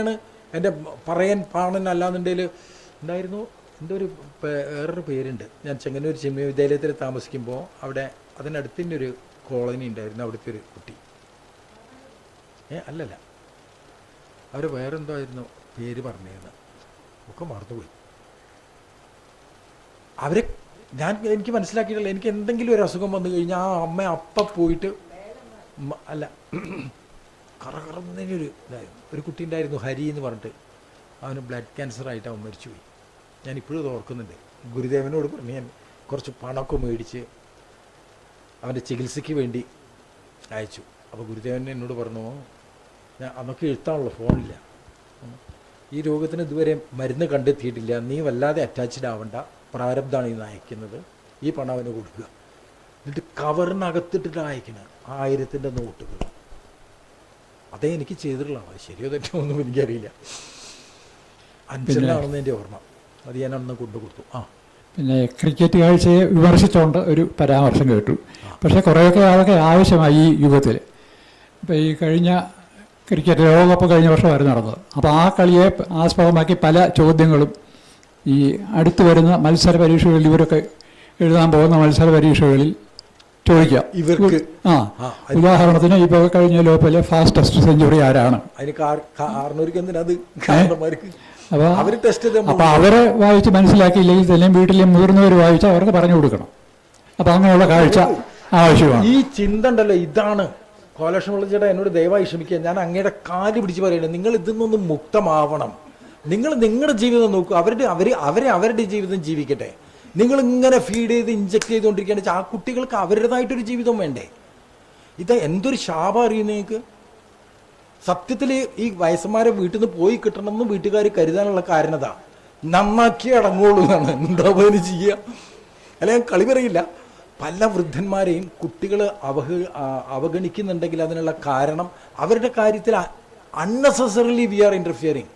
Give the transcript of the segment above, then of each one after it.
ആണ് എന്റെ പറയാൻ പാണൻ അല്ലാന്നുണ്ടെങ്കിൽ എന്തായിരുന്നു എന്തോ ഒരു വേറൊരു പേരുണ്ട്. ഞാൻ ചെങ്ങന്നൂർ ചെമ്മീ വിദ്യാലയത്തിൽ താമസിക്കുമ്പോൾ അവിടെ അതിനടുത്ത് തന്നെ ഒരു കോളനി ഉണ്ടായിരുന്നു. അവിടുത്തെ ഒരു കുട്ടി. ഏ അല്ലല്ല. അവർ വേറെന്തോ ആയിരുന്നു പേര് പറഞ്ഞിരുന്നത് ഒക്കെ മറന്നുപോയി. അവരെ ഞാൻ എനിക്ക് മനസ്സിലാക്കിയിട്ടില്ല. എനിക്ക് എന്തെങ്കിലും ഒരു അസുഖം വന്നു കഴിഞ്ഞാൽ ആ അമ്മ അപ്പം പോയിട്ട് അല്ല കറകറന്നൊരു ഇതായിരുന്നു. ഒരു കുട്ടി ഉണ്ടായിരുന്നു ഹരി എന്ന് പറഞ്ഞിട്ട്. അവന് ബ്ലഡ് ക്യാൻസർ ആയിട്ട് അവൻ മരിച്ചുപോയി. ഞാൻ ഇപ്പോഴും അത് ഓർക്കുന്നുണ്ട്. ഗുരുദേവനോട് പറഞ്ഞ് ഞാൻ കുറച്ച് പണമൊക്കെ മേടിച്ച് അവന്റെ ചികിത്സയ്ക്ക് വേണ്ടി അയച്ചു. അപ്പോൾ ഗുരുദേവൻ എന്നോട് പറഞ്ഞു ഞാൻ അന്നൊക്കെ എഴുത്താണല്ലോ ഫോണില്ല. ഈ രോഗത്തിന് ഇതുവരെ മരുന്ന് കണ്ടെത്തിയിട്ടില്ല. നീ വല്ലാതെ അറ്റാച്ച്ഡ് ആവണ്ട. പ്രാരബ്ധമാണ് ഈ അയക്കുന്നത് ഈ പണം അവന് കൊടുക്കുക. എന്നിട്ട് കവറിനകത്തിട്ടിട്ട് അയക്കണം ആയിരത്തിന്റെ നോട്ടുകൾ അതേ എനിക്ക് ചെയ്തിട്ടുള്ളതാണ്. അത് ശരിയോ തെറ്റോ ഒന്നും എനിക്കറിയില്ല. അഞ്ചലാണെന്ന് എന്റെ ഓർമ്മ. അത് ഞാൻ അന്ന് കൊണ്ടു കൊടുത്തു. ആ. പിന്നെ ക്രിക്കറ്റ് കാഴ്ചയെ വിമർശിച്ചുകൊണ്ട് ഒരു പരാമർശം കേട്ടു. പക്ഷേ കുറേയൊക്കെ അതൊക്കെ ആവശ്യമായി ഈ യുഗത്തിൽ ഇപ്പോൾ ഈ കഴിഞ്ഞ ക്രിക്കറ്റ് ലോകകപ്പ് കഴിഞ്ഞ വർഷമായിരുന്നു നടന്നത്. അപ്പോൾ ആ കളിയെ ആസ്പദമാക്കി പല ചോദ്യങ്ങളും ഈ അടുത്തു വരുന്ന മത്സര പരീക്ഷകളിൽ ഇവരൊക്കെ എഴുതാൻ പോകുന്ന മത്സര പരീക്ഷകളിൽ ചോദിക്കാം. ഇവർക്ക് ആ ഉദാഹരണത്തിന് ഇപ്പൊ കഴിഞ്ഞ ലോപ്പിലെ ഫാസ്റ്റസ്റ്റ് സെഞ്ചുറി ആരാണ്? അപ്പൊ അവരെ വായിച്ച് മനസ്സിലാക്കിയില്ലെങ്കിൽ തന്നെ വീട്ടിലെ മുതിർന്നവർ വായിച്ച് അവർക്ക് പറഞ്ഞു കൊടുക്കണം. അപ്പൊ അങ്ങനെയുള്ള കാഴ്ച ആവശ്യമാണ്. ഈ ചിന്ത ഉണ്ടല്ലോ ഇതാണ്. കോലക്ഷമുള്ള ചേട്ടാ എന്നോട് ദയവായി ക്ഷമിക്കുക. ഞാൻ അങ്ങയുടെ കാൽ പിടിച്ച് പറയുന്നത് നിങ്ങൾ ഇതിൽ നിന്നും മുക്തമാവണം. നിങ്ങൾ നിങ്ങളുടെ ജീവിതം നോക്കൂ അവരുടെ അവർ അവരെ അവരുടെ ജീവിതം ജീവിക്കട്ടെ. നിങ്ങൾ ഇങ്ങനെ ഫീഡ് ചെയ്ത് ഇഞ്ചക്ട് ചെയ്തുകൊണ്ടിരിക്കുകയാണ് ആ കുട്ടികൾക്ക് അവരുടേതായിട്ടൊരു ജീവിതം വേണ്ടേ? ഇത് എന്തൊരു ശാപം നിങ്ങൾക്ക്? സത്യത്തിൽ ഈ വയസ്സന്മാരെ വീട്ടിൽ നിന്ന് പോയി കിട്ടണമെന്ന് വീട്ടുകാർ കരുതാനുള്ള കാരണത നന്നാക്കി അടങ്ങുള്ളൂ എന്നാണ്. എന്താ അതിന് ചെയ്യുക അല്ല ഞാൻ കളി പറയില്ല. പല വൃദ്ധന്മാരെയും കുട്ടികൾ അവഹ അവഗണിക്കുന്നുണ്ടെങ്കിൽ അതിനുള്ള കാരണം അവരുടെ കാര്യത്തിൽ അൺനെസസറിലി വി ആർ ഇന്റർഫിയറിങ്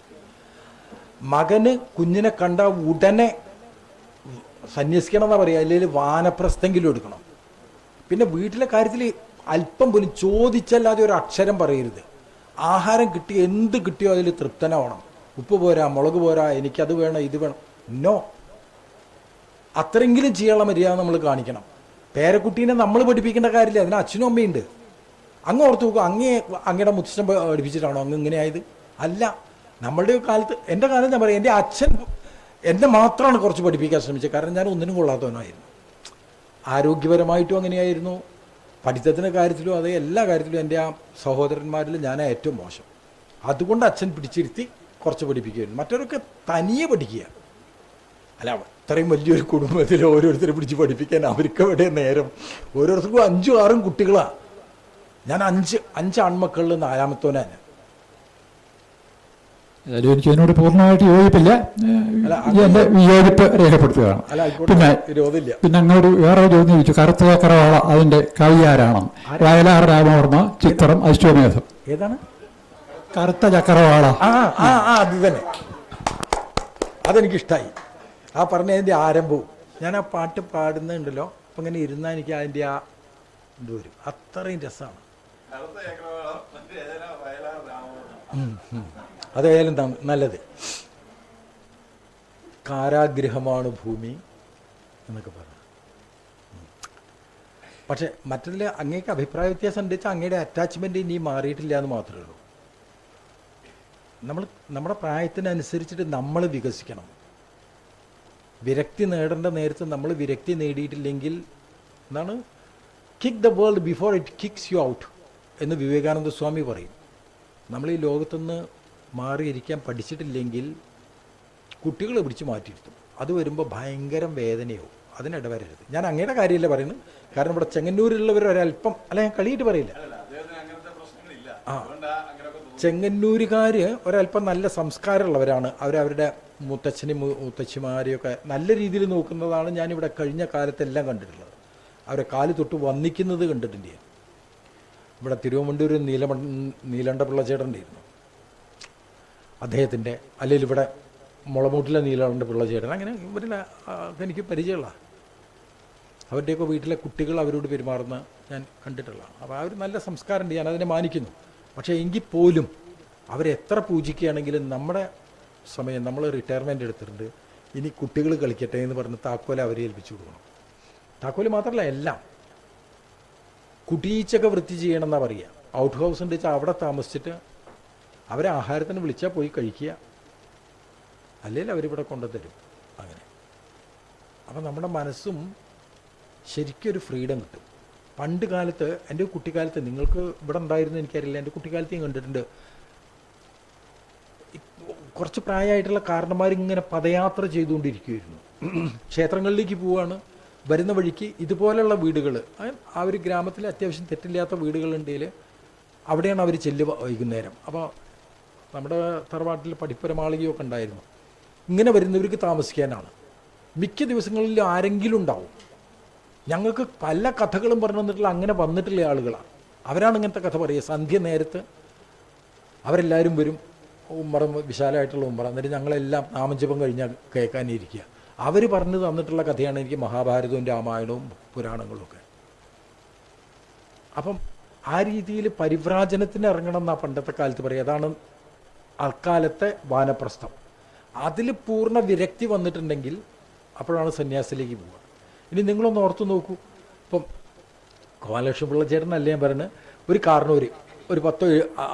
മകന് കുഞ്ഞിനെ കണ്ട ഉടനെ സന്യസിക്കണം എന്നാ പറയുക. അല്ലെങ്കിൽ വാനപ്രസ്ഥെങ്കിലും എടുക്കണം. പിന്നെ വീട്ടിലെ കാര്യത്തിൽ അല്പം പോലും ചോദിച്ചല്ലാതെ ഒരു അക്ഷരം പറയരുത്. ആഹാരം കിട്ടി എന്ത് കിട്ടിയോ അതിൽ തൃപ്തനാവണം. ഉപ്പ് പോരാ മുളക് പോരാ എനിക്കത് വേണം ഇത് വേണം. നോ അത്രയെങ്കിലും ചെയ്യാനുള്ള മര്യാദ നമ്മൾ കാണിക്കണം. പേരക്കുട്ടീനെ നമ്മൾ പഠിപ്പിക്കേണ്ട കാര്യമില്ല. അതിന് അച്ഛനും അമ്മയുണ്ട്. അങ്ങ് ഓർത്ത് നോക്കുക അങ്ങേ അങ്ങയുടെ മുത്തച്ഛൻ പഠിപ്പിച്ചിട്ടാണോ അങ്ങ് ഇങ്ങനെ ആയത് അല്ല. നമ്മളുടെ കാലത്ത് എന്റെ കാലം ഞാൻ പറയാം എന്റെ അച്ഛൻ എന്നെ മാത്രമാണ് കുറച്ച് പഠിപ്പിക്കാൻ ശ്രമിച്ചത്. കാരണം ഞാൻ ഒന്നിനും കൊള്ളാത്തവനായിരുന്നു. ആരോഗ്യപരമായിട്ടും അങ്ങനെയായിരുന്നു. പഠിത്തത്തിന്റെ കാര്യത്തിലും അതേ എല്ലാ കാര്യത്തിലും എന്റെ ആ സഹോദരന്മാരിൽ ഞാൻ ഏറ്റവും മോശം. അതുകൊണ്ട് അച്ഛൻ പിടിച്ചിരുത്തി കുറച്ച് പഠിപ്പിക്കുകയായിരുന്നു. മറ്റവരൊക്കെ തനിയെ പഠിക്കുക അല്ല അത്രയും വലിയൊരു കുടുംബത്തിൽ ഓരോരുത്തരെ പിടിച്ച് പഠിപ്പിക്കാൻ അവർക്ക് എവിടെ നേരം? ഓരോരുത്തർക്കും അഞ്ചും ആറും കുട്ടികളാണ് ഞാൻ അഞ്ച് അഞ്ച് ആൺമക്കളിൽ നാലാമത്തോനാണ് ഏതായാലും എനിക്ക് അതിനോട് പൂർണമായിട്ട് യോജിപ്പില്ല. എന്റെ വിയോജിപ്പ് രേഖപ്പെടുത്തുകയാണ് പിന്നെ പിന്നെ അങ്ങോട്ട് വേറെ ഒരു ചോദ്യം ചോദിച്ചു. കറുത്ത കറവാള അതിന്റെ കവി ആരാണ്? വയലാർ രാമവർമ്മ ചിത്രം അശ്വമേധം ഏതാണ്? കറുത്ത ചക്രവാള. ആ ആ ആ അത് തന്നെ. അതെനിക്കിഷ്ടായി. ആ പറഞ്ഞതിന്റെ ആരംഭവും ഞാൻ ആ പാട്ട് പാടുന്നുണ്ടല്ലോ. അപ്പം ഇങ്ങനെ ഇരുന്നാൽ എനിക്ക് അതിന്റെ ആ ഇത് വരും. അത്രയും രസമാണ്. ഉം, ഉം. അതായാലും നല്ലത്. കാരാഗ്രഹമാണ് ഭൂമി എന്നൊക്കെ പറഞ്ഞു. പക്ഷെ മറ്റതിൽ അങ്ങേക്ക് അഭിപ്രായ വ്യത്യാസം ഉണ്ട് വെച്ചാൽ അങ്ങയുടെ അറ്റാച്ച്മെന്റ് ഇനി മാറിയിട്ടില്ല എന്ന് മാത്രമേ ഉള്ളൂ. നമ്മൾ നമ്മുടെ പ്രായത്തിനനുസരിച്ചിട്ട് നമ്മൾ വികസിക്കണം. വിരക്തി നേടേണ്ട നേരത്ത് നമ്മൾ വിരക്തി നേടിയിട്ടില്ലെങ്കിൽ എന്നാണ് kick the world before it kicks you out എന്ന് വിവേകാനന്ദ സ്വാമി പറയും. നമ്മൾ ഈ ലോകത്തുനിന്ന് മാറിയിരിക്കാൻ പഠിച്ചിട്ടില്ലെങ്കിൽ കുട്ടികളെ പിടിച്ച് മാറ്റിയിരുത്തും. അത് വരുമ്പോൾ ഭയങ്കരം വേദനയാവും. അതിനിടവരരുത്. ഞാൻ അങ്ങയുടെ കാര്യമല്ല പറയുന്നത്? കാരണം ഇവിടെ ചെങ്ങന്നൂരിലുള്ളവർ ഒരല്പം അല്ല ഞാൻ കളിയിട്ട് പറയില്ല. ആ. ചെങ്ങന്നൂരുകാർ ഒരല്പം നല്ല സംസ്കാരമുള്ളവരാണ്. അവരവരുടെ മുത്തച്ഛനും മുത്തച്ഛിമാരെയൊക്കെ നല്ല രീതിയിൽ നോക്കുന്നതാണ് ഞാനിവിടെ കഴിഞ്ഞ കാലത്തെല്ലാം കണ്ടിട്ടുള്ളത്. അവരെ കാൽ തൊട്ട് വന്നിക്കുന്നത് കണ്ടിട്ടുണ്ട് ഇവിടെ തിരുവനന്തപുരം നീലമ നീലണ്ട പിള്ളച്ചേട്ടന്റെയിരുന്നു അദ്ദേഹത്തിന്റെ അല്ലെങ്കിൽ ഇവിടെ മുളമൂട്ടിലെ നീലാളിന്റെ പിള്ള ചേട്ടൻ അങ്ങനെ ഇവരിൽ എനിക്ക് പരിചയമുള്ള. അവരുടെയൊക്കെ വീട്ടിലെ കുട്ടികൾ അവരോട് പെരുമാറുന്ന ഞാൻ കണ്ടിട്ടുള്ള. അപ്പോൾ ആ ഒരു നല്ല സംസ്കാരമുണ്ട്. ഞാൻ അതിനെ മാനിക്കുന്നു. പക്ഷേ എങ്കിൽ പോലും അവരെത്ര പൂജിക്കുകയാണെങ്കിലും നമ്മുടെ സമയം നമ്മൾ റിട്ടയർമെന്റ് എടുത്തിട്ടുണ്ട്. ഇനി കുട്ടികൾ കളിക്കട്ടെ എന്ന് പറഞ്ഞ് താക്കോല അവരെ ഏൽപ്പിച്ചു കൊടുക്കണം. താക്കോൽ മാത്രമല്ല എല്ലാം. കുട്ടീച്ചൊക്കെ വൃത്തി ചെയ്യണമെന്നാണ് പറയുക. ഔട്ട് ഹൗസ് ഉണ്ട് വെച്ചാൽ അവിടെ താമസിച്ചിട്ട് അവരെ ആഹാരത്തിന് വിളിച്ചാൽ പോയി കഴിക്കുക. അല്ലെങ്കിൽ അവരിവിടെ കൊണ്ടുതരും. അങ്ങനെ. അപ്പം നമ്മുടെ മനസ്സും ശരിക്കൊരു ഫ്രീഡം കിട്ടും. പണ്ട് കാലത്ത് എന്റെ കുട്ടിക്കാലത്ത് നിങ്ങൾക്ക് ഇവിടെ ഉണ്ടായിരുന്നു എനിക്കറിയില്ല. എന്റെ കുട്ടിക്കാലത്ത് ഞാൻ കണ്ടിട്ടുണ്ട്. കുറച്ച് പ്രായമായിട്ടുള്ള കാരണന്മാർ ഇങ്ങനെ പദയാത്ര ചെയ്തുകൊണ്ടിരിക്കുമായിരുന്നു ക്ഷേത്രങ്ങളിലേക്ക് പോവുകയാണ് വരുന്ന വഴിക്ക് ഇതുപോലെയുള്ള വീടുകൾ ആ ഒരു ഗ്രാമത്തിൽ അത്യാവശ്യം തെറ്റില്ലാത്ത വീടുകളുണ്ടെങ്കിൽ അവിടെയാണ് അവർ ചെല്ലുക വൈകുന്നേരം. അപ്പോൾ നമ്മുടെ തറവാട്ടിൽ പഠിപ്പുര മാളികയൊക്കെ ഉണ്ടായിരുന്നു. ഇങ്ങനെ വരുന്നവർക്ക് താമസിക്കാനാണ്. മിക്ക ദിവസങ്ങളിൽ ആരെങ്കിലും ഉണ്ടാവും. ഞങ്ങൾക്ക് പല കഥകളും പറഞ്ഞു തന്നിട്ടുള്ള അങ്ങനെ വന്നിട്ടുള്ള ആളുകളാണ്. അവരാണ് ഇങ്ങനത്തെ കഥ പറയുക. സന്ധ്യ നേരത്ത് അവരെല്ലാവരും വരും. ഉമ്മറ വിശാലമായിട്ടുള്ള ഉമ്മറ. എന്നിട്ട് ഞങ്ങളെല്ലാം നാമജപം കഴിഞ്ഞാൽ കേൾക്കാനിരിക്കുക അവർ പറഞ്ഞു തന്നിട്ടുള്ള കഥയാണ് എനിക്ക് മഹാഭാരതവും രാമായണവും പുരാണങ്ങളും ഒക്കെ. അപ്പം ആ രീതിയിൽ പരിവ്രാജനത്തിന് ഇറങ്ങണം എന്നാണ് പണ്ടത്തെ കാലത്ത് പറയുക. അതാണ് അക്കാലത്തെ വാനപ്രസ്ഥം. അതിൽ പൂർണ വിരക്തി വന്നിട്ടുണ്ടെങ്കിൽ അപ്പോഴാണ് സന്യാസത്തിലേക്ക് പോവുക. ഇനി നിങ്ങളൊന്ന് ഓർത്തു നോക്കൂ. ഇപ്പം ഗോപാലകൃഷ്ണ പിള്ള ചേട്ടനല്ലേ ഞാൻ പറയുന്നത് ഒരു കാരണവര് ഒരു പത്തോ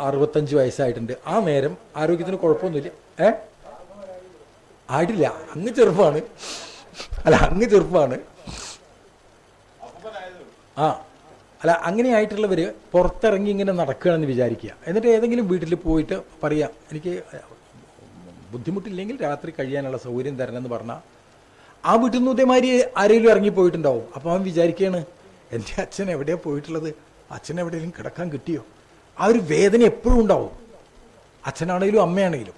അറുപത്തഞ്ച് വയസ്സായിട്ടുണ്ട്. ആ നേരം ആരോഗ്യത്തിന് കുഴപ്പമൊന്നുമില്ല. ഏ? ആയിട്ടില്ല. അങ്ങ് ചെറുപ്പമാണ് അല്ല അങ്ങ് ചെറുപ്പമാണ് ആ. അല്ല അങ്ങനെ ആയിട്ടുള്ളവർ പുറത്തിറങ്ങി ഇങ്ങനെ നടക്കുകയാണെന്ന് വിചാരിക്കുക. എന്നിട്ട് ഏതെങ്കിലും വീട്ടിൽ പോയിട്ട് പറയാം എനിക്ക് ബുദ്ധിമുട്ടില്ലെങ്കിൽ രാത്രി കഴിയാനുള്ള സൗകര്യം തരണമെന്ന് പറഞ്ഞാൽ ആ വീട്ടിൽ നിന്ന് ഇതേമാതിരി ആരെങ്കിലും ഇറങ്ങിപ്പോയിട്ടുണ്ടാവും. അപ്പോൾ അവൻ വിചാരിക്കുകയാണ് എന്റെ അച്ഛൻ എവിടെയാണ് പോയിട്ടുള്ളത്? അച്ഛൻ എവിടെയെങ്കിലും കിടക്കാൻ കിട്ടിയോ? ആ ഒരു വേദന എപ്പോഴും ഉണ്ടാവും. അച്ഛനാണെങ്കിലും അമ്മയാണെങ്കിലും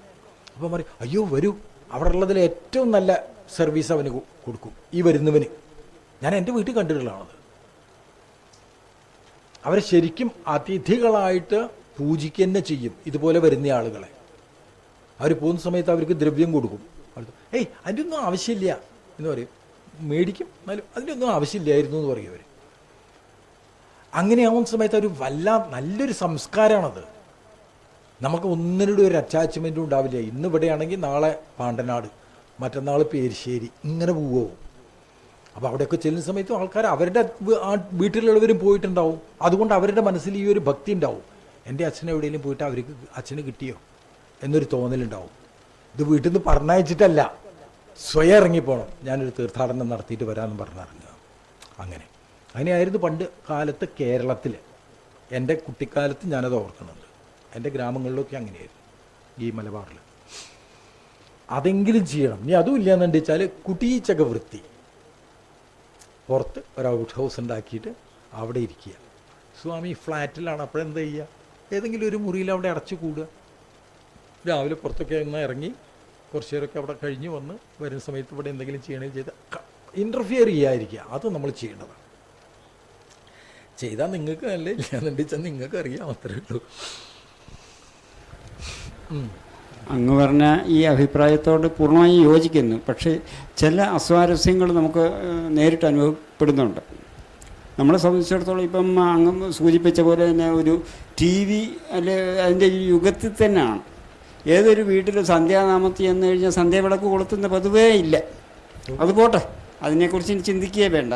അപ്പം പറയും അയ്യോ വരൂ. അവിടെ ഉള്ളതിൽ ഏറ്റവും നല്ല സർവീസ് അവന് കൊടുക്കും ഈ വരുന്നവന്. ഞാൻ എന്റെ വീട്ടിൽ കണ്ടിട്ടുള്ളതാണത്. അവരെ ശരിക്കും അതിഥികളായിട്ട് പൂജിക്കുക ചെയ്യും. ഇതുപോലെ വരുന്ന ആളുകളെ. അവർ പോകുന്ന സമയത്ത് അവർക്ക് ദ്രവ്യം കൊടുക്കും. ഏയ് അതിന്റെ ഒന്നും ആവശ്യമില്ല. എന്ന് പറയും. മേടിക്കും എന്നാലും അതിന്റെ ഒന്നും ആവശ്യമില്ലായിരുന്നു എന്ന് പറയും അവർ അങ്ങനെയാവുന്ന സമയത്ത് ഒരു വല്ല നല്ലൊരു സംസ്കാരമാണത് നമുക്ക് ഒന്നിനോട് ഒരു അറ്റാച്ച്മെന്റും ഉണ്ടാവില്ല. ഇന്ന് ഇവിടെയാണെങ്കിൽ നാളെ പാണ്ടനാട് മറ്റന്നാൾ പേരിശ്ശേരി ഇങ്ങനെ പോവുമോ അപ്പോൾ അവിടെയൊക്കെ ചെല്ലുന്ന സമയത്തും ആൾക്കാർ അവരുടെ വീട്ടിലുള്ളവരും പോയിട്ടുണ്ടാവും. അതുകൊണ്ട് അവരുടെ മനസ്സിൽ ഈ ഒരു ഭക്തി ഉണ്ടാവും. എന്റെ അച്ഛൻ എവിടെയെങ്കിലും പോയിട്ട് അവർക്ക് അച്ഛന് കിട്ടിയോ എന്നൊരു തോന്നലുണ്ടാവും. ഇത് വീട്ടിൽ നിന്ന് പറഞ്ഞയച്ചിട്ടല്ല. സ്വയം ഇറങ്ങിപ്പോണം. ഞാനൊരു തീർത്ഥാടനം നടത്തിയിട്ട് വരാമെന്ന് പറഞ്ഞിറങ്ങുക അങ്ങനെ. അങ്ങനെയായിരുന്നു പണ്ട് കാലത്ത് കേരളത്തിൽ എന്റെ കുട്ടിക്കാലത്ത് ഞാനത് ഓർക്കുന്നുണ്ട്. എന്റെ ഗ്രാമങ്ങളിലൊക്കെ അങ്ങനെയായിരുന്നു. ഈ മലബാറിൽ അതെങ്കിലും ചെയ്യണം. ഇനി അതും ഇല്ലയെന്നുണ്ടെച്ചാൽ കുട്ടീച്ചക വൃത്തി. പുറത്ത് ഒരു ഔട്ട് ഹൗസ് ഉണ്ടാക്കിയിട്ട് അവിടെ ഇരിക്കുക. സ്വാമി ഫ്ലാറ്റിലാണ് അപ്പോൾ എന്താ ചെയ്യുക? ഏതെങ്കിലും ഒരു മുറിയിൽ അവിടെ അടച്ചു കൂടുക. രാവിലെ പുറത്തൊക്കെ ഒന്ന് ഇറങ്ങി കുറച്ച് നേരമൊക്കെ അവിടെ കഴിഞ്ഞ് വന്ന് വരുന്ന സമയത്ത് ഇവിടെ എന്തെങ്കിലും ചെയ്യണമെങ്കിൽ ചെയ്ത് ഇന്റർഫിയർ ചെയ്യാതിരിക്കുക. അത് നമ്മൾ ചെയ്യേണ്ടതാണ്. ചെയ്താൽ നിങ്ങൾക്ക് നല്ല ഇല്ലാന്നുണ്ടെച്ചാൽ നിങ്ങൾക്ക് അറിയാം അത്രേ ഉള്ളൂ. അങ്ങ് പറഞ്ഞ ഈ അഭിപ്രായത്തോട് പൂർണമായും യോജിക്കുന്നു. പക്ഷേ ചില അസ്വാരസ്യങ്ങൾ നമുക്ക് നേരിട്ട് അനുഭവപ്പെടുന്നുണ്ട്. നമ്മളെ സംബന്ധിച്ചിടത്തോളം ഇപ്പം അങ്ങ് സൂചിപ്പിച്ച പോലെ തന്നെ ഒരു ടി വി അല്ലെ അതിന്റെ യുഗത്തിൽ തന്നെയാണ്. ഏതൊരു വീട്ടിൽ സന്ധ്യാനാമത്തി എന്ന് കഴിഞ്ഞാൽ സന്ധ്യാവിളക്ക് കൊളുത്തുന്ന പതിവേ ഇല്ല. അത് പോട്ടെ അതിനെക്കുറിച്ച് ഇനി ചിന്തിക്കുകയേ വേണ്ട.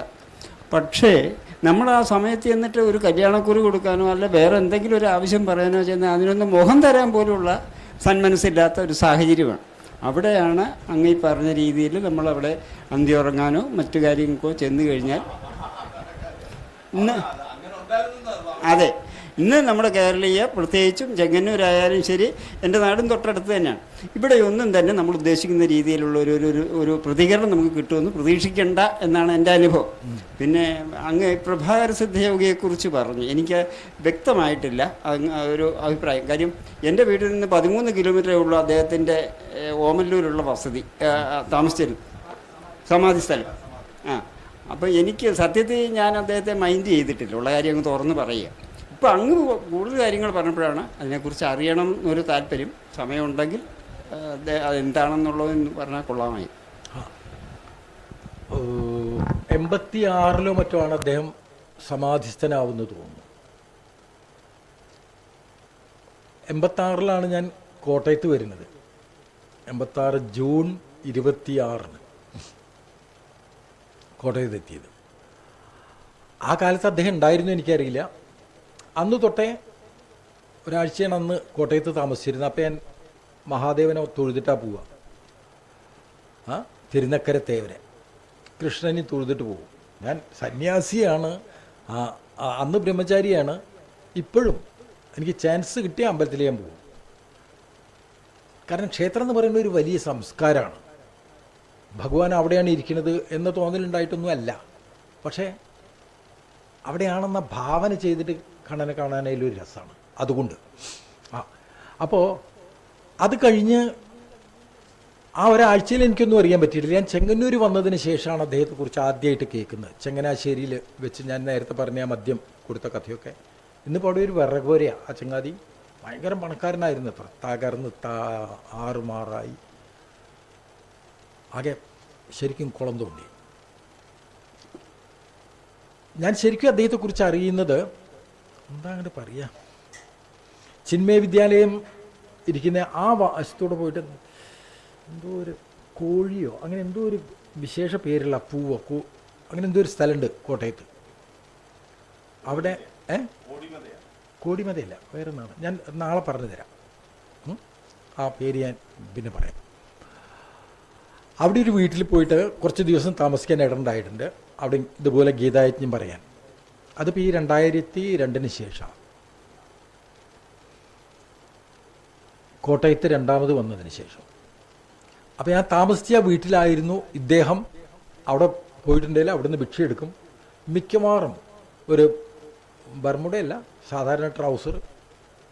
പക്ഷേ നമ്മൾ ആ സമയത്ത് എന്നിട്ട് ഒരു കല്യാണക്കുറി കൊടുക്കാനോ അല്ല വേറെ എന്തെങ്കിലും ഒരു ആവശ്യം പറയാനോ ചെന്നാൽ അതിനൊന്നും മുഖം തരാൻ പോലുള്ള സന്മനസ്സില്ലാത്ത ഒരു സാഹചര്യമാണ്. അവിടെയാണ് അങ്ങ് ഈ പറഞ്ഞ രീതിയിൽ നമ്മളവിടെ ഉറങ്ങാനോ മറ്റു കാര്യങ്ങൾക്കോ ചെന്ന് കഴിഞ്ഞാൽ ഇന്ന് അതെ. ഇന്ന് നമ്മുടെ കേരളീയ പ്രത്യേകിച്ചും ചെങ്ങന്നൂരായാലും ശരി എന്റെ നാടും തൊട്ടടുത്ത് തന്നെയാണ്. ഇവിടെ ഒന്നും തന്നെ നമ്മൾ ഉദ്ദേശിക്കുന്ന രീതിയിലുള്ള ഒരു ഒരു- ഒരു പ്രതികരണം നമുക്ക് കിട്ടുമെന്ന് പ്രതീക്ഷിക്കേണ്ട എന്നാണ് എന്റെ അനുഭവം. പിന്നെ അങ്ങ് പ്രഭാകര സിദ്ധയോഗിയെക്കുറിച്ച് പറഞ്ഞു. എനിക്ക് വ്യക്തമായിട്ടില്ല ഒരു അഭിപ്രായം. കാര്യം എന്റെ വീട്ടിൽ നിന്ന് പതിമൂന്ന് കിലോമീറ്ററേ ഉള്ളൂ അദ്ദേഹത്തിന്റെ ഓമല്ലൂരുള്ള വസതി താമസിച്ചിരുന്നു സമാധി സ്ഥലം. ആ അപ്പോൾ എനിക്ക് സത്യത്തിൽ ഞാൻ അദ്ദേഹത്തെ മൈൻഡ് ചെയ്തിട്ടില്ല. ഉള്ള കാര്യം അങ്ങ് തുറന്ന് പറയുക. ഇപ്പം അങ്ങ് കൂടുതൽ കാര്യങ്ങൾ പറഞ്ഞപ്പോഴാണ് അതിനെക്കുറിച്ച് അറിയണം എന്നൊരു താല്പര്യം. സമയമുണ്ടെങ്കിൽ അതെന്താണെന്നുള്ളതെന്ന് പറഞ്ഞാൽ കൊള്ളാമായി. എൺപത്തി ആറിലോ മറ്റോ ആണ് അദ്ദേഹം സമാധിസ്ഥനാവുന്നത് തോന്നുന്നു. എൺപത്താറിലാണ് ഞാൻ കോട്ടയത്ത് വരുന്നത്. എൺപത്താറ് ജൂൺ ഇരുപത്തിയാറിന് കോട്ടയത്ത് എത്തിയത് ആ കാലത്ത് അദ്ദേഹം ഉണ്ടായിരുന്നു എനിക്കറിയില്ല. അന്ന് തൊട്ടേ ഒരാഴ്ചയാണ് അന്ന് കോട്ടയത്ത് താമസിച്ചിരുന്നത്. അപ്പം ഞാൻ മഹാദേവനെ തൊഴുതിട്ടാ പോവുക ആ തിരുനക്കര തേവരെ. കൃഷ്ണനെ തൊഴുതിട്ട് പോകും ഞാൻ സന്യാസിയാണ്. അന്ന് ബ്രഹ്മചാരിയാണ്. ഇപ്പോഴും എനിക്ക് ചാൻസ് കിട്ടിയ അമ്പലത്തിൽ ഞാൻ പോകും കാരണം ക്ഷേത്രം എന്ന് പറയുന്നത് ഒരു വലിയ സംസ്കാരമാണ്. ഭഗവാൻ അവിടെയാണ് ഇരിക്കുന്നത് എന്ന തോന്നലുണ്ടായിട്ടൊന്നും അല്ല പക്ഷേ അവിടെയാണെന്ന ഭാവന ചെയ്തിട്ട് കണ്ണനെ കാണാനായാലും ഒരു രസമാണ്. അതുകൊണ്ട്. ആ അപ്പോൾ അത് കഴിഞ്ഞ് ആ ഒരാഴ്ചയിൽ എനിക്കൊന്നും അറിയാൻ പറ്റിയിട്ടില്ല. ഞാൻ ചെങ്ങന്നൂർ വന്നതിന് ശേഷമാണ് അദ്ദേഹത്തെക്കുറിച്ച് ആദ്യമായിട്ട് കേൾക്കുന്നത്. ചെങ്ങനാശ്ശേരിയിൽ വെച്ച് ഞാൻ നേരത്തെ പറഞ്ഞ ആ മദ്യം കൊടുത്ത കഥയൊക്കെ. ഇന്നിപ്പോൾ അവിടെ ഒരു വിറകോരയാണ് ആ ചങ്ങാതി ഭയങ്കര പണക്കാരനായിരുന്നു. അത്ര തകർന്ന് താ ആറുമാറായി ആകെ ശരിക്കും കുളം തോണ്ടി ഞാൻ ശരിക്കും അദ്ദേഹത്തെക്കുറിച്ച് അറിയുന്നത് എന്താ അങ്ങോട്ട് പറയുക ചിന്മയ വിദ്യാലയം ഇരിക്കുന്ന ആ വശത്തോടെ പോയിട്ട് എന്തോ ഒരു കോഴിയോ അങ്ങനെ എന്തോ ഒരു വിശേഷ പേരുള്ള പൂവോ കോ അങ്ങനെ എന്തോ ഒരു സ്ഥലമുണ്ട് കോട്ടയത്ത്. അവിടെ ഏ? കോടിമതയല്ല. വേറെ ഒന്നാണ് ഞാൻ നാളെ പറഞ്ഞു തരാം. ആ പേര് ഞാൻ പിന്നെ പറയാം. അവിടെ ഒരു വീട്ടിൽ പോയിട്ട് കുറച്ച് ദിവസം താമസിക്കാൻ ഇടണ്ടായിട്ടുണ്ട്. അവിടെ ഇതുപോലെ ഗീതായജ്ഞം പറയാൻ. അതിപ്പോൾ ഈ രണ്ടായിരത്തി രണ്ടിന് ശേഷം. കോട്ടയത്ത് രണ്ടാമത് വന്നതിന് ശേഷം. അപ്പോൾ ഞാൻ താമസിച്ച വീട്ടിലായിരുന്നു ഇദ്ദേഹം. അവിടെ പോയിട്ടുണ്ടെങ്കിൽ അവിടുന്ന് ഭിക്ഷ എടുക്കും. മിക്കവാറും ഒരു ബർമുടയല്ല സാധാരണ ട്രൗസർ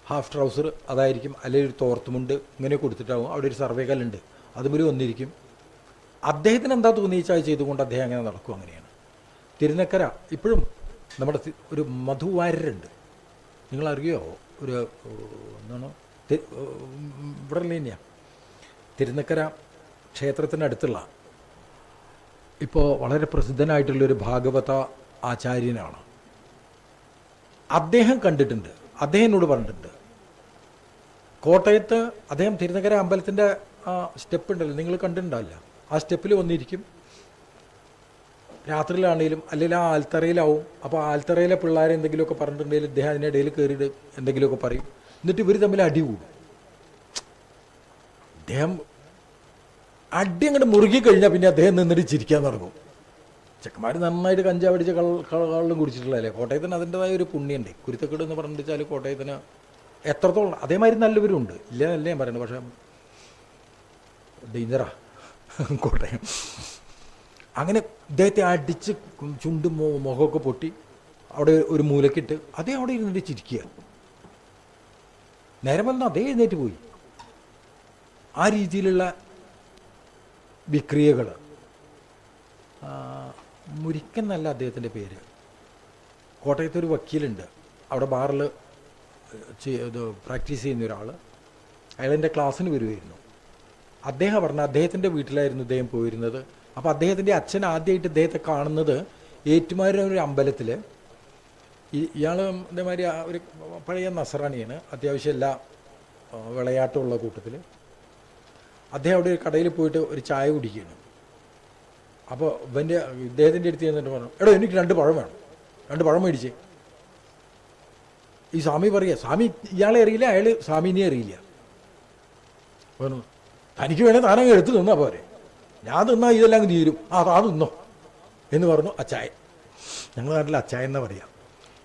ഹാഫ് ട്രൗസർ അതായിരിക്കും. അല്ലെങ്കിൽ ഒരു തോർത്തുമുണ്ട് ഇങ്ങനെ കൊടുത്തിട്ടാവും. അവിടെ ഒരു സർവേ കല്ലുണ്ട് അതുപോലെ വന്നിരിക്കും. അദ്ദേഹത്തിന് എന്താ തോന്നിയിച്ചാൽ ചെയ്തുകൊണ്ട് അദ്ദേഹം അങ്ങനെ നടക്കും അങ്ങനെയാണ്. തിരുനക്കര ഇപ്പോഴും നമ്മുടെ ഒരു നിങ്ങൾ നിങ്ങളറിയോ? ഒരു എന്താണോ? ഇവിടെ തന്നെയാണ് തിരുനക്കര ക്ഷേത്രത്തിനടുത്തുള്ള ഇപ്പോൾ വളരെ പ്രസിദ്ധനായിട്ടുള്ളൊരു ഭാഗവത ആചാര്യനാണ്. അദ്ദേഹം കണ്ടിട്ടുണ്ട്. അദ്ദേഹം എന്നോട് പറഞ്ഞിട്ടുണ്ട്. കോട്ടയത്ത് അദ്ദേഹം തിരുനക്കര അമ്പലത്തിന്റെ സ്റ്റെപ്പ് ഉണ്ടല്ലോ. നിങ്ങൾ കണ്ടിട്ടുണ്ടാവില്ല. ആ സ്റ്റെപ്പിൽ വന്നിരിക്കും. രാത്രിയിലാണെങ്കിലും അല്ലെങ്കിൽ ആ ആൽത്തറയിലാവും. അപ്പോൾ ആൽത്തറയിലെ പിള്ളേരെ എന്തെങ്കിലുമൊക്കെ പറഞ്ഞിട്ടുണ്ടെങ്കിൽ ഇദ്ദേഹം അതിനിടയിൽ കയറിയിട്ട് എന്തെങ്കിലുമൊക്കെ പറയും. എന്നിട്ട് ഇവർ തമ്മിൽ അടി കൂടും. അദ്ദേഹം അടി അങ്ങോട്ട് മുറുകി കഴിഞ്ഞാൽ പിന്നെ അദ്ദേഹം നിന്നിട്ട് ചിരിക്കാൻ തുടങ്ങും. ചെക്കന്മാർ നന്നായിട്ട് കഞ്ചാവ് അടിച്ച് കള്ള കുടിച്ചിട്ടുള്ളതല്ലേ? കോട്ടയത്തിന് അതിന്റെതായ ഒരു പുണ്യമുണ്ട്. കുരുത്തക്കേട് എന്ന് പറഞ്ഞു വെച്ചാൽ കോട്ടയത്തിന് എത്രത്തോളം അതേമാതിരി നല്ലവരുണ്ട് ഇല്ല എന്നല്ല ഞാൻ പറയുന്നത്. പക്ഷേ ഡേഞ്ചറാ കോട്ടയം. അങ്ങനെ ഇദ്ദേഹത്തെ അടിച്ച് ചുണ്ടും മുഖമൊക്കെ പൊട്ടി അവിടെ ഒരു മൂലക്കിട്ട് അതേ അവിടെ ഇരുന്നിട്ട് ചിരിക്കുക. നേരം വന്ന് അതേ എഴുന്നേറ്റ് പോയി. ആ രീതിയിലുള്ള വിക്രിയകൾ മുരിക്കൻ എന്നല്ല അദ്ദേഹത്തിന്റെ പേര്. കോട്ടയത്ത് ഒരു വക്കീലുണ്ട്. അവിടെ ബാറിൽ പ്രാക്ടീസ് ചെയ്യുന്ന ഒരാൾ അയാൾ എന്റെ ക്ലാസ്സിന് വരുമായിരുന്നു അദ്ദേഹം പറഞ്ഞ അദ്ദേഹത്തിന്റെ വീട്ടിലായിരുന്നു ഇദ്ദേഹം പോയിരുന്നത്. അപ്പോൾ അദ്ദേഹത്തിന്റെ അച്ഛൻ ആദ്യമായിട്ട് ഇദ്ദേഹത്തെ കാണുന്നത് ഏറ്റുമാരുടെ ഒരു അമ്പലത്തിൽ ഇയാൾ ഇതേമാതിരി ഒരു പഴയ നസറാണിയാണ്. അത്യാവശ്യം എല്ലാ വിളയാട്ടമുള്ള കൂട്ടത്തിൽ അദ്ദേഹം അവിടെ ഒരു കടയിൽ പോയിട്ട് ഒരു ചായ കുടിക്കുകയാണ്. അപ്പോൾ ഇവന്റെ ഇദ്ദേഹത്തിന്റെ അടുത്ത് ചെന്നിട്ട് പറഞ്ഞു എടോ എനിക്ക് രണ്ട് പഴം വേണം. രണ്ട് പഴം മേടിച്ചേ. ഈ സ്വാമി പറയുക സ്വാമി ഇയാളെ അറിയില്ല അയാൾ സ്വാമിനെ അറിയില്ല. പറഞ്ഞു തനിക്ക് വേണേൽ താനങ്ങ് എടുത്ത് തിന്നാ പോരെ. ഞാൻ തിന്നാ ഇതെല്ലാം തീരും. ആ താ തിന്നോ. എന്ന് പറഞ്ഞു അച്ചായൻ. ഞങ്ങളുടെ നാട്ടിൽ അച്ചായൻ എന്നാ പറയാം?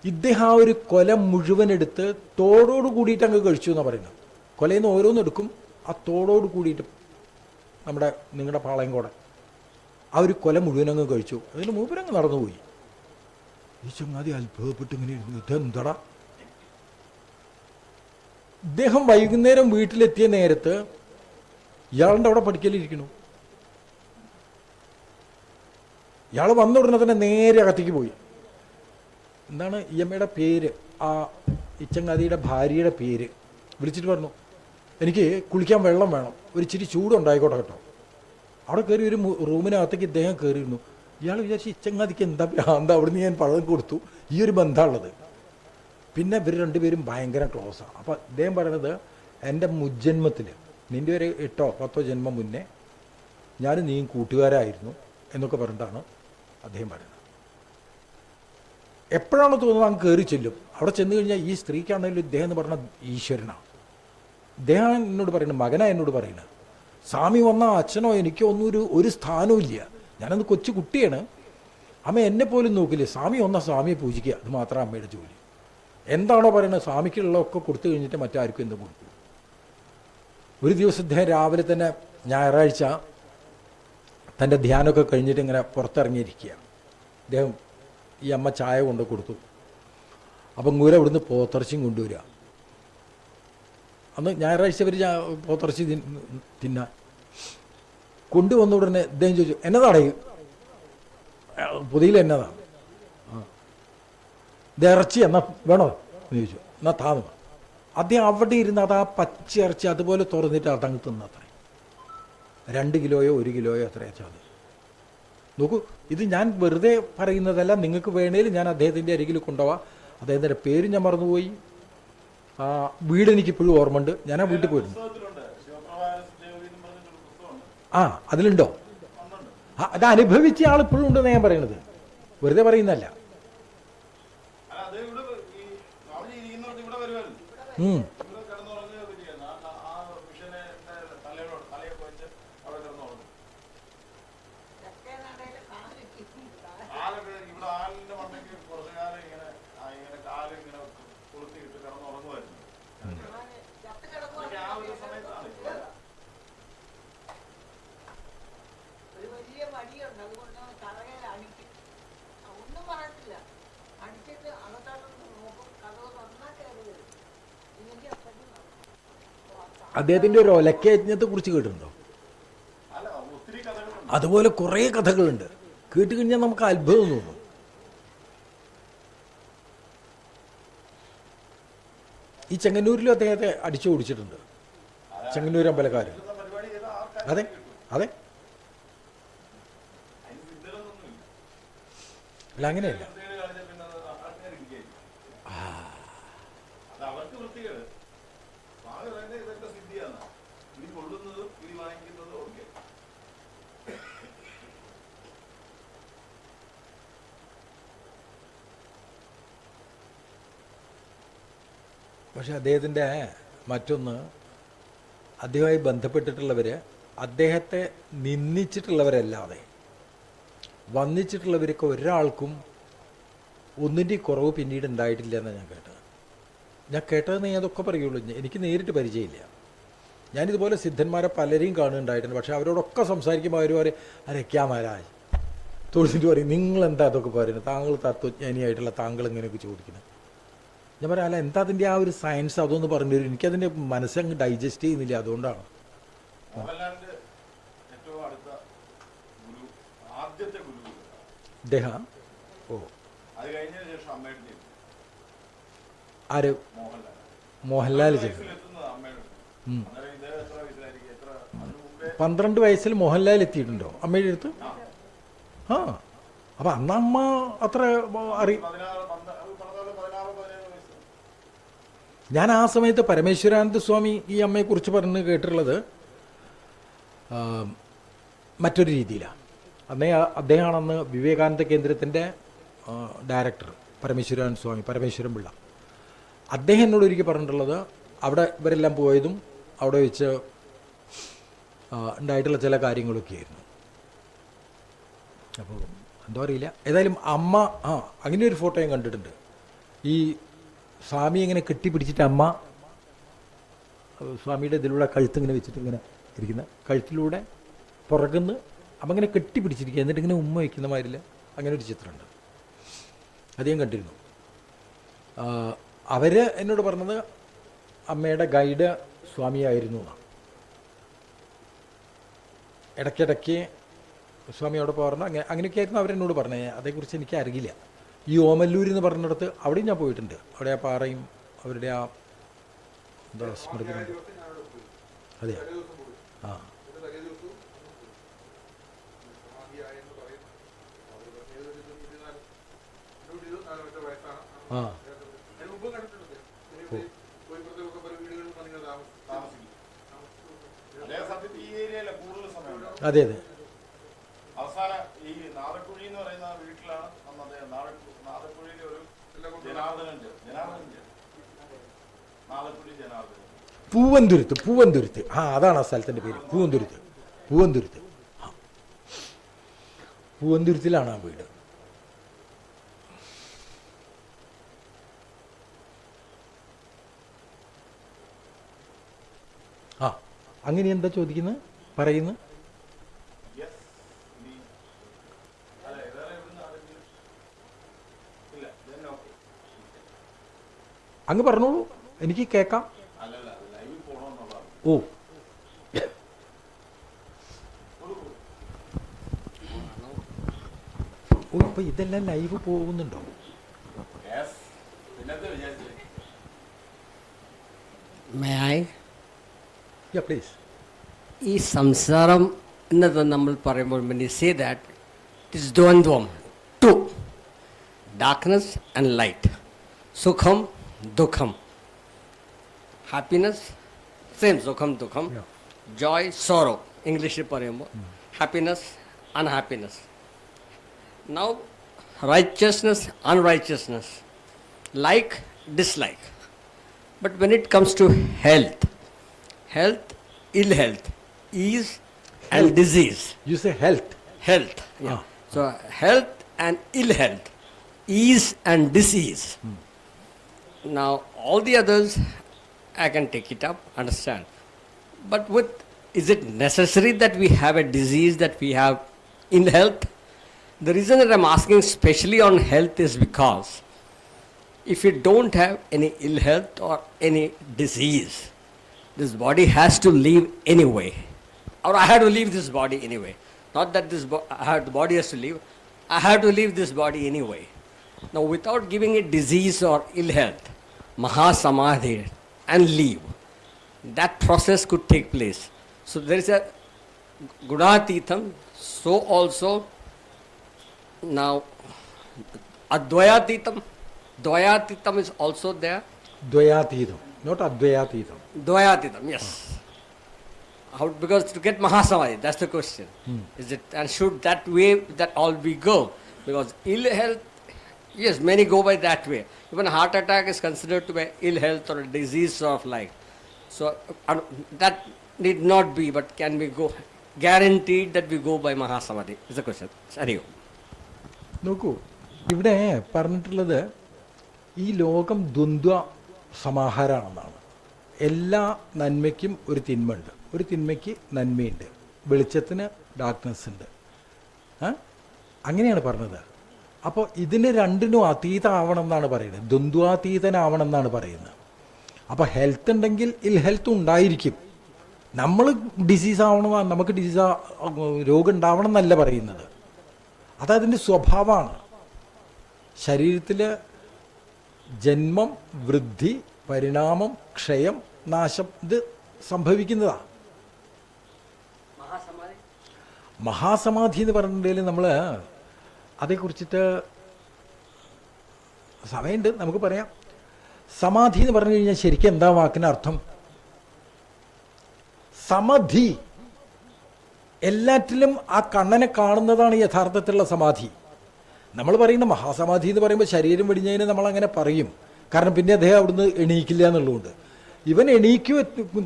ഇദ്ദേഹം ആ ഒരു കൊല മുഴുവൻ എടുത്ത് തോടോട് കൂടിയിട്ട് അങ്ങ് കഴിച്ചു എന്നാണ് പറയുന്നത്. കൊലയിൽ നിന്ന് ഓരോന്നും എടുക്കും. ആ തോടോട് കൂടിയിട്ട് നമ്മുടെ നിങ്ങളുടെ പാളയം കൂടെ ആ ഒരു കൊല മുഴുവൻ അങ്ങ് കഴിച്ചു. അതിന് മൂപ്പരങ്ങ് നടന്നുപോയി ഈ ചങ്ങാതി അത്ഭുതപ്പെട്ട് ഇങ്ങനെ ഇരുന്നു. ഇതെന്തടാ? ഇദ്ദേഹം വൈകുന്നേരം വീട്ടിലെത്തിയ നേരത്ത് ഇയാളുടെ അവിടെ പഠിക്കലിരിക്കണു ഇയാൾ വന്ന ഉടനെ തന്നെ നേരെ അകത്തേക്ക് പോയി. എന്താണ് ഇ എമ്മയുടെ പേര്? ആ ഇച്ചങ്ങാതിയുടെ ഭാര്യയുടെ പേര്. വിളിച്ചിട്ട് പറഞ്ഞു എനിക്ക് കുളിക്കാൻ വെള്ളം വേണം. ഒരു ഇച്ചിരി ചൂടുണ്ടായിക്കോട്ടെ കേട്ടോ. അവിടെ കയറി ഒരു റൂമിനകത്തേക്ക് ഇദ്ദേഹം കയറിയിരുന്നു. ഇയാൾ വിചാരിച്ച് ഇച്ചങ്ങാതിക്ക് എന്താ എന്താ അവിടുന്ന് ഞാൻ പഴം കൊടുത്തു. ഈ ഒരു ബന്ധമുള്ളത് പിന്നെ ഇവർ രണ്ടുപേരും ഭയങ്കര ക്ലോസാണ് അപ്പോൾ അദ്ദേഹം പറയണത് എന്റെ മുജ്ജന്മത്തിൽ നിന്റെ ഒരു എട്ടോ പത്തോ ജന്മം മുന്നേ ഞാൻ നീയും കൂട്ടുകാരായിരുന്നു എന്നൊക്കെ പറഞ്ഞിട്ടാണ് അദ്ദേഹം പറയുന്നത്. എപ്പോഴാണോ തോന്നുന്നത് അങ്ങ് കയറി ചെല്ലും. അവിടെ ചെന്ന് കഴിഞ്ഞാൽ ഈ സ്ത്രീക്കാണെങ്കിലും ഇദ്ദേഹം എന്ന് പറഞ്ഞ ഈശ്വരനാണ്. ഇദ്ദേഹം എന്നോട് പറയുന്നത് മകനാ എന്നോട് പറയുന്നത്. സ്വാമി വന്ന അച്ഛനോ എനിക്കോ ഒന്നും ഒരു ഒരു സ്ഥാനവും ഇല്ല. ഞാനന്ന് കൊച്ചു കുട്ടിയാണ്. അമ്മ എന്നെ പോലും നോക്കില്ല. സ്വാമി വന്ന സ്വാമിയെ പൂജിക്കുക. അത് മാത്രമേ അമ്മയുടെ ജോലി. എന്താണോ പറയുന്നത്? സ്വാമിക്കുള്ളതൊക്കെ കൊടുത്തു കഴിഞ്ഞിട്ട് മറ്റാർക്കും എന്തും കൊടുക്കും ഒരു ദിവസം ഇദ്ദേഹം രാവിലെ തന്നെ ഞായറാഴ്ച തന്റെ ധ്യാനമൊക്കെ കഴിഞ്ഞിട്ട് ഇങ്ങനെ പുറത്തിറങ്ങിയിരിക്കുക അദ്ദേഹം ഈ അമ്മ ചായ കൊണ്ട് കൊടുത്തു. അപ്പം ഗൂര ഇവിടുന്ന് പോത്തിറച്ചിയും കൊണ്ടുവരിക. അന്ന് ഞായറാഴ്ച ഇവർ പോത്തിറച്ചി തിന്ന- കൊണ്ടുവന്ന ഉടനെ ഇദ്ദേഹം ചോദിച്ചു എന്നതാടേ? പുതിയിൽ എന്നതാണ് ഇത് ഇറച്ചി എന്നാ വേണോ? എന്ന് ചോദിച്ചു. എന്നാ താന്ന്. അദ്ദേഹം അവിടെ ഇരുന്ന് അത് ആ പച്ചിറച്ചി അതുപോലെ തുറന്നിട്ട് അതങ്ങ് തിന്നത്രേ. രണ്ട് കിലോയോ ഒരു കിലോയോ അത്രയോ അത് നോക്കൂ ഇത് ഞാൻ വെറുതെ പറയുന്നതല്ല നിങ്ങൾക്ക് വേണേൽ ഞാൻ അദ്ദേഹത്തിന്റെ അരികിൽ കൊണ്ടുപോവാം. അദ്ദേഹത്തിന്റെ പേര് ഞാൻ മറന്നുപോയി. ആ വീട് എനിക്കിപ്പോഴും ഓർമ്മയുണ്ട്. ഞാൻ ആ വീട്ടിൽ പോയിരുന്നു. ആ അതിലുണ്ടോ? അത് അനുഭവിച്ച ആൾ ഇപ്പോഴും ഉണ്ടെന്ന് ഞാൻ പറയുന്നത്. വെറുതെ പറയുന്നല്ല അല്ല, അത് ഇവിടെ ഈ സ്വാമിജി ഇരിക്കുന്നിടത്ത് ഇവിടെ വരുമായിരുന്നു. ഉം. ഇവിടെ കിടന്നുറങ്ങുകയൊക്കെ ചെയ്യുന്നു. ആ- ആ- ആ മിഷനെ തലയോട് തലയൊക്കെ വെച്ച് അവിടെ കിടന്നുറങ്ങും. ആളൊക്കെ ഇവിടെ ആലിന്റെ മണ്ടയ്ക്ക് കുറച്ച് കാലം ഇങ്ങനെ ആ ഇങ്ങനെ കാൽ ഇങ്ങനെ കൊളുത്തിയിട്ട് കിടന്നുറങ്ങുമായിരുന്നു. ഇതൊക്കെ ആ ഒരു സമയത്താണ് ഇപ്പോൾ. ഒരു വലിയ വടിയുണ്ട് അതുകൊണ്ട് കഥകയിൽ അടിക്കും ആ, ഒന്നും പറയത്തില്ല അടിച്ചിട്ട് അകത്തോട്ട് നോക്കും കഥകൾ നന്നായി കയറി വരും ഇല്ലെങ്കിൽ അപ്പഴേക്കും നടക്കും അദ്ദേഹത്തിന്റെ ഒരു ഒലക്കയജ്ഞത്തെ കുറിച്ച് കേട്ടിട്ടുണ്ടോ? അതുപോലെ കുറേ കഥകളുണ്ട്. കേട്ട് കഴിഞ്ഞാൽ നമുക്ക് അത്ഭുതം തോന്നും. ഈ ചെങ്ങന്നൂരിലും അദ്ദേഹത്തെ അടിച്ചു ഓടിച്ചിട്ടുണ്ട് ചെങ്ങന്നൂർ അമ്പലക്കാർ അതെ അതെ. അല്ല അങ്ങനെയല്ല വൃത്തികേട് കാണിച്ചാൽ പിന്നെ അത് ആൾക്കാർ ഇരിക്കുകയായിരിക്കും അത് അവർക്ക് വൃത്തികേട് സ്വാമി പറയുന്നത് ഇതൊക്കെ സിദ്ധിയാണ് ഇനി കൊള്ളുന്നതും ഇനി വാങ്ങിക്കുന്നതും ഒക്കെ പക്ഷെ അദ്ദേഹത്തിന്റെ മറ്റൊന്ന് അദ്ദേഹമായി ബന്ധപ്പെട്ടിട്ടുള്ളവർ അദ്ദേഹത്തെ നിന്ദിച്ചിട്ടുള്ളവരല്ലാതെ വന്നിച്ചിട്ടുള്ളവർക്ക് ഒരാൾക്കും ഒന്നിന്റെ കുറവ് പിന്നീട് ഉണ്ടായിട്ടില്ല എന്നാണ് ഞാൻ കേട്ടത്. ഞാൻ കേട്ടതെന്ന് ഞാൻ അതൊക്കെ പറയുള്ളൂ. എനിക്ക് നേരിട്ട് പരിചയമില്ല. ഞാനിതുപോലെ സിദ്ധന്മാരെ പലരെയും കാണുന്നുണ്ടായിട്ടുണ്ട്. പക്ഷേ അവരോടൊക്കെ സംസാരിക്കുമ്പോൾ അവർ പറയും അരെ ക്യാ മഹാരാജ്? തൊഴിലിട്ട് പറയും നിങ്ങളെന്താ അതൊക്കെ പറയുന്നത്? താങ്കൾ തത്വജ്ഞാനിയായിട്ടുള്ള താങ്കൾ ഇങ്ങനെയൊക്കെ ചോദിക്കുന്നത്. ഞാൻ പറയാം അല്ല എന്താ അതിന്റെ ആ ഒരു സയൻസ് അതൊന്ന് പറഞ്ഞു തരും. എനിക്കതിന്റെ മനസ്സങ്ങ് ഡൈജസ്റ്റ് ചെയ്യുന്നില്ല അതുകൊണ്ടാണ്. ഇദ്ദേഹം? ഓ. ആര്? മോഹൻലാൽ. പന്ത്രണ്ട് വയസ്സിൽ മോഹൻലാൽ എത്തിയിട്ടുണ്ടോ? അമ്മയുടെ അടുത്ത്? ആ. അപ്പം അന്ന് അമ്മ അത്ര അറി ഞാൻ ആ സമയത്ത് പരമേശ്വരാനന്ദ സ്വാമി ഈ അമ്മയെക്കുറിച്ച് പറഞ്ഞ് കേട്ടിട്ടുള്ളത് മറ്റൊരു രീതിയിലാണ് അന്നേ അദ്ദേഹമാണെന്ന് വിവേകാനന്ദ കേന്ദ്രത്തിന്റെ ഡയറക്ടർ പരമേശ്വരാനന്ദ സ്വാമി പരമേശ്വരൻ പിള്ള. അദ്ദേഹം എന്നോട് ഒരിക്കൽ പറഞ്ഞിട്ടുള്ളത് അവിടെ ഇവരെല്ലാം പോയതും അവിടെ വെച്ച് ഉണ്ടായിട്ടുള്ള ചില കാര്യങ്ങളൊക്കെ ആയിരുന്നു അപ്പോൾ എന്താ അറിയില്ല. ഏതായാലും അമ്മ ആ അങ്ങനെ ഒരു ഫോട്ടോ ഞാൻ കണ്ടിട്ടുണ്ട്. ഈ സ്വാമി ഇങ്ങനെ കെട്ടിപ്പിടിച്ചിട്ട് അമ്മ സ്വാമിയുടെ ഇതിലൂടെ കഴുത്ത് ഇങ്ങനെ വെച്ചിട്ട് ഇങ്ങനെ ഇരിക്കുന്ന. കഴുത്തിലൂടെ പുറകുന്ന് അമ്മ ഇങ്ങനെ കെട്ടിപ്പിടിച്ചിരിക്കുക എന്നിട്ട് ഇങ്ങനെ ഉമ്മ വയ്ക്കുന്ന മാതിരില്ല അങ്ങനെ ഒരു ചിത്രമുണ്ട്. അത് കണ്ടിരുന്നു. അവർ എന്നോട് പറഞ്ഞത് അമ്മയുടെ ഗൈഡ് സ്വാമിയായിരുന്നു എന്നാണ് ഇടയ്ക്കിടയ്ക്ക് സ്വാമി അവിടെ പോകാറുണ്ട് അങ്ങനെ അങ്ങനെയൊക്കെ ആയിരുന്നു അവരെന്നോട് പറഞ്ഞത്. അതേക്കുറിച്ച് എനിക്ക് അറിയില്ല ഈ ഓമല്ലൂർ എന്ന് പറഞ്ഞിടത്ത് അവിടെയും ഞാൻ പോയിട്ടുണ്ട്. അവിടെ ആ പാറയും അവരുടെ ആ എന്താ സ്മൃതി അതെ ആ. ആ. അതെ അതെ. പൂവന്തുരുത്ത് പൂവന്തുരുത്ത്. ആ അതാണ് ആ സ്ഥലത്തിന്റെ പേര്. പൂവന്തുരുത്ത്. പൂവന്തുരുത്ത്. ആ. പൂവന്തുരുത്തിലാണ് ആ വീട്. ആ അങ്ങനെ എന്താ ചോദിക്കുന്നത് okay. അങ്ങ് പറഞ്ഞോളൂ. എനിക്ക് കേൾക്കാം. ഓ. ഓ ഇപ്പൊ ഇതെല്ലാം ലൈവ് പോകുന്നുണ്ടോ? പ്ലീസ് ഈ സംസാരം എന്നത് നമ്മൾ പറയുമ്പോൾ സേ ദാറ്റ് say ഇസ് ദ്വന്ദ്വം. ടു. ഡാർക്ക്നെസ് ആൻഡ് ലൈറ്റ് സുഖം ദുഃഖം. Happiness same come to come joy, sorrow, English paremo, hmm. happiness, unhappiness. Now, righteousness, unrighteousness, like, dislike. But when it comes to health, health, ill health, ease and disease. You say health. Health. Yeah. Ah. So health and ill health, ease and disease. Hmm. Now all the others I can take it up, understand. But with is it necessary that we have a disease that we have in health? The reason that I'm asking especially on health is because if you don't have any ill health or any disease, this body has to leave anyway. Or I have to leave this body anyway. Not that this bo- I have, the body has to leave. I have to leave this body anyway. Now, without giving it disease or ill health, Mahasamadhi and leave. That process could take place. So there is a Gunatitham, so also now Advayatitham. Dvayatitham is also there. Dvayatitham, not Advayatitham. Dvayatitham, yes. How, because to get Mahasamadhi, that's the question. Hmm. Is it and should that way that all we go? Because ill health yes, many go by that way. Even heart attack is considered to be ill health or a disease of life. So uh, that need not be, but can we go guaranteed that we go by Mahasamadhi? Is the question. Anyway. നോക്കൂ ഇവിടെ പറഞ്ഞിട്ടുള്ളത് ഈ ലോകം ദ്വന്ദ്വ സമാഹാരമാണെന്നാണ് എല്ലാ നന്മയ്ക്കും ഒരു തിന്മയുണ്ട് ഒരു തിന്മയ്ക്ക് നന്മയുണ്ട് വെളിച്ചത്തിന് ഡാർക്ക്നെസ് ഉണ്ട്? അങ്ങനെയാണ് പറഞ്ഞത് അപ്പോൾ ഇതിന് രണ്ടിനും അതീതമാവണം എന്നാണ് പറയുന്നത്. ദ്വന്ദ്വാതീതനാവണം എന്നാണ് പറയുന്നത്. അപ്പോൾ ഹെൽത്ത് ഉണ്ടെങ്കിൽ ഇൽ ഹെൽത്ത് ഉണ്ടായിരിക്കും. നമ്മൾ ഡിസീസ് ആവണം നമുക്ക് ഡിസീസ് രോഗം ഉണ്ടാവണം എന്നല്ല പറയുന്നത്. അതതിന്റെ സ്വഭാവമാണ്. ശരീരത്തിൽ ജന്മം വൃദ്ധി പരിണാമം ക്ഷയം നാശം ഇത് സംഭവിക്കുന്നതാണ്? മഹാസമാധി? എന്ന് പറഞ്ഞിട്ടുണ്ടെങ്കിൽ നമ്മൾ അതേക്കുറിച്ചിട്ട് സമയമുണ്ട് നമുക്ക് പറയാം. സമാധി എന്ന് പറഞ്ഞു കഴിഞ്ഞാൽ ശരിക്കും എന്താ വാക്കിന് അർത്ഥം? സമധി. എല്ലാറ്റിലും ആ കണ്ണനെ കാണുന്നതാണ് യഥാർത്ഥത്തിലുള്ള സമാധി. നമ്മൾ പറയുന്ന മഹാസമാധി എന്ന് പറയുമ്പോൾ ശരീരം വെടിഞ്ഞതിന് നമ്മൾ അങ്ങനെ പറയും. കാരണം പിന്നെ അദ്ദേഹം അവിടുന്ന് എണീക്കില്ല എന്നുള്ളതുകൊണ്ട്. ഇവൻ എണീക്കുക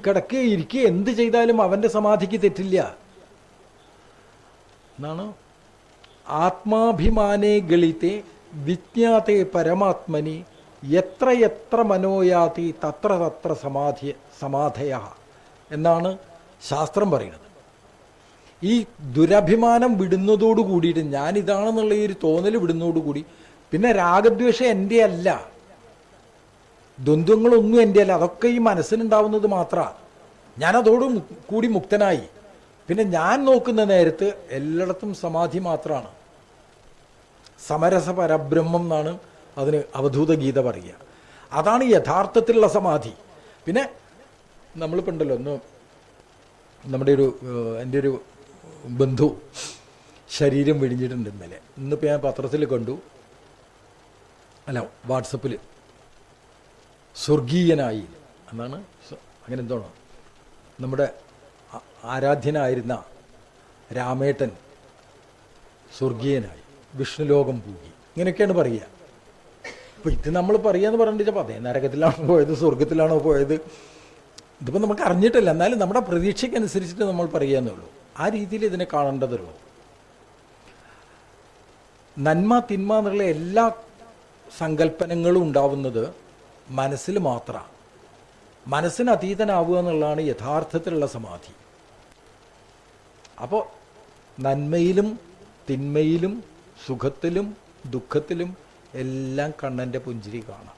കിടക്കുകയോ ഇരിക്കുകയോ എന്ത് ചെയ്താലും അവന്റെ സമാധിക്ക് തെറ്റില്ല. എന്നാണ് ആത്മാഭിമാനേ ഗളിത്തെ വിജ്ഞാതെ പരമാത്മനി എത്ര എത്ര മനോയാതി തത്ര തത്ര സമാധി സമാധയ എന്നാണ് ശാസ്ത്രം പറയുന്നത്. ഈ ദുരഭിമാനം വിടുന്നതോടു കൂടിയിട്ട് ഞാൻ ഇതാണെന്നുള്ള ഈ ഒരു തോന്നൽ വിടുന്നതോടുകൂടി പിന്നെ രാഗദ്വേഷം എന്റെ അല്ല ദ്വന്ദ്വങ്ങളൊന്നും എന്റെ അല്ല അതൊക്കെ ഈ മനസ്സിനുണ്ടാവുന്നത് മാത്രമാണ് ഞാനതോടും കൂടി മുക്തനായി. പിന്നെ ഞാൻ നോക്കുന്ന നേരത്ത് എല്ലായിടത്തും സമാധി മാത്രമാണ് സമരസ പരബ്രഹ്മം എന്നാണ് അതിന് അവധൂത ഗീത പറയുക. അതാണ് യഥാർത്ഥത്തിലുള്ള സമാധി. പിന്നെ നമ്മളിപ്പോൾ ഉണ്ടല്ലോ ഒന്ന് നമ്മുടെ ഒരു എന്റെ ഒരു ബന്ധു ശരീരം വിഴിഞ്ഞിട്ടുണ്ട് ഇന്നലെ. ഇന്നിപ്പോൾ ഞാൻ പത്രത്തിൽ കണ്ടു. അല്ല വാട്സപ്പിൽ സ്വർഗീയനായി. എന്നാണ് അങ്ങനെ എന്തോണം. നമ്മുടെ ആരാധ്യനായിരുന്ന രാമേട്ടൻ സ്വർഗീയനായി. വിഷ്ണുലോകം പൂകി. ഇങ്ങനെയൊക്കെയാണ് പറയുക. അപ്പോൾ ഇത് നമ്മൾ പറയാന്ന് പറഞ്ഞിട്ട് അതേ നരകത്തിലാണോ പോയത് സ്വർഗത്തിലാണോ പോയത്? ഇതിപ്പോൾ നമുക്ക് അറിഞ്ഞിട്ടില്ല. എന്നാലും നമ്മുടെ പ്രതീക്ഷയ്ക്കനുസരിച്ചിട്ട് നമ്മൾ പറയാന്നേ ഉള്ളൂ. ആ രീതിയിൽ ഇതിനെ കാണേണ്ടതുള്ളൂ. നന്മ തിന്മ എന്നുള്ള എല്ലാ സങ്കല്പനങ്ങളും ഉണ്ടാവുന്നത് മനസ്സിൽ മാത്രമാണ് മനസ്സിന് അതീതനാവുക എന്നുള്ളതാണ് യഥാർത്ഥത്തിലുള്ള സമാധി. അപ്പോൾ നന്മയിലും തിന്മയിലും സുഖത്തിലും ദുഃഖത്തിലും എല്ലാം കണ്ണന്റെ പുഞ്ചിരി കാണാം.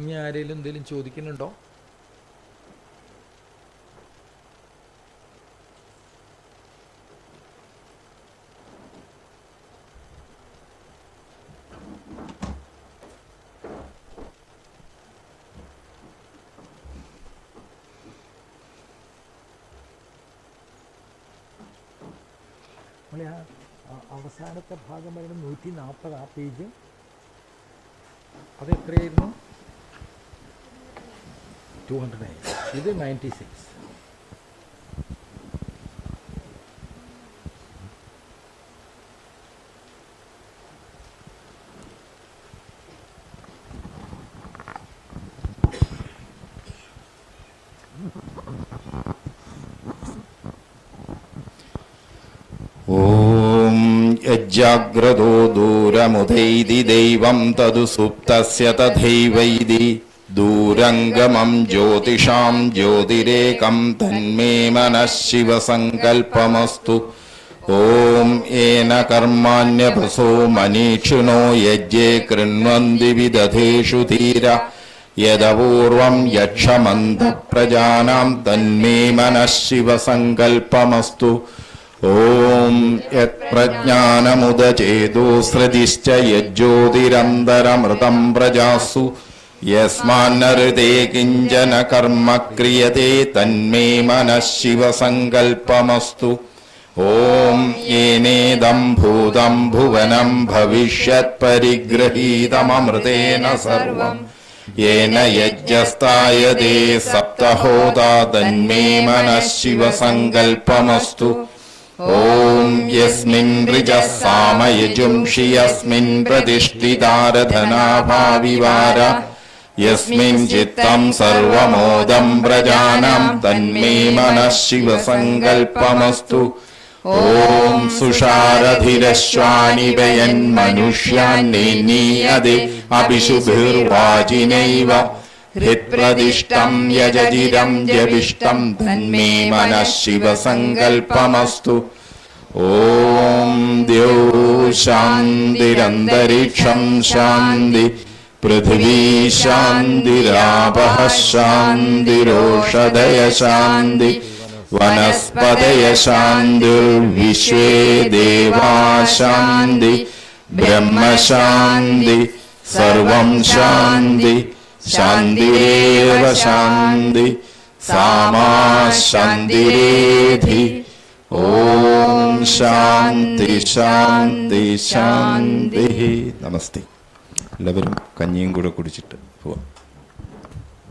ഇനി ആരെങ്കിലും എന്തെങ്കിലും ചോദിക്കുന്നുണ്ടോ? നമ്മളെ ആ അവസാനത്തെ ഭാഗം വരുന്ന നൂറ്റി നാൽപ്പത് ആ പേജ്. അത് എത്രയായിരുന്നു ടു ഹൺഡ്രഡ് നയൻ ഇത് നയന്റി സിക്സ്. ജാഗ്രതോ ദൂരമുദൈതി ദൈവം തതു സുപ്തസ്യ തഥൈവൈതി. ദൂരംഗമം ജ്യോതിഷാം ജ്യോതിരേകം തന്മേ മനഃശിവസങ്കൽപ്പമസ്തു. ഓം ഏന കർമാണ്യപസോ മനീക്ഷിണോ യജ്ഞേ കൃണ്വന്തി വിദധേഷു ധീര. യദപൂർവം യക്ഷമന്തപ്രജാനാം തന്മേ മനഃശിവസങ്കൽപ്പമസ്തു. तन्मे मनः शिवसङ्कल्पमस्तु ॐ यत्प्रज्ञानमुदचेतोसृतिश्च यज्ज्योतिरन्तरमृतं प्रजासु यस्मान्नऋते किञ्चन कर्म क्रियते तन्मे मनः शिवसङ्कल्पमस्तु ॐ येनेदं भूतं भुवनं भविष्यत्परिगृहीतममृतेन सर्वम् येन यज्ञस्तायते सप्तहोता तन्मे मनः शिवसङ्कल्पमस्तु ॐ यस्मिन् ऋजः सामयजुंषि यस्मिन् प्रतिष्ठितारधनाभाविवार। यस्मिन् चित्तं सर्वमोदं प्रजानां तन्मे मनः शिवसङ्कल्पमस्तु ॐ सुषारधिरश्वानि वयन्मनुष्यान्नेनीयदे अभिशुभिर्वाजिनैव हृत्प्रदिष्टं यजजिरं यविष्टं तन्मे मनः शिवसङ्कल्पमस्तु ॐ द्यौ शान्तिरन्तरिक्षं शान्ति पृथिवी शान्तिरापः शान्तिरोषधय शान्ति वनस्पतय शान्तिर्विश्वे देवा शान्ति ब्रह्मशान्ति सर्वं शान्ति ശാന്തിരേവ ശാന്തി സാമാ ശാന്തിരേധി. ഓം ശാന്തി ശാന്തി ശാന്തി. നമസ്തേ. എല്ലാവരും കഞ്ഞിയും കൂടെ കുടിച്ചിട്ട് പോവാം.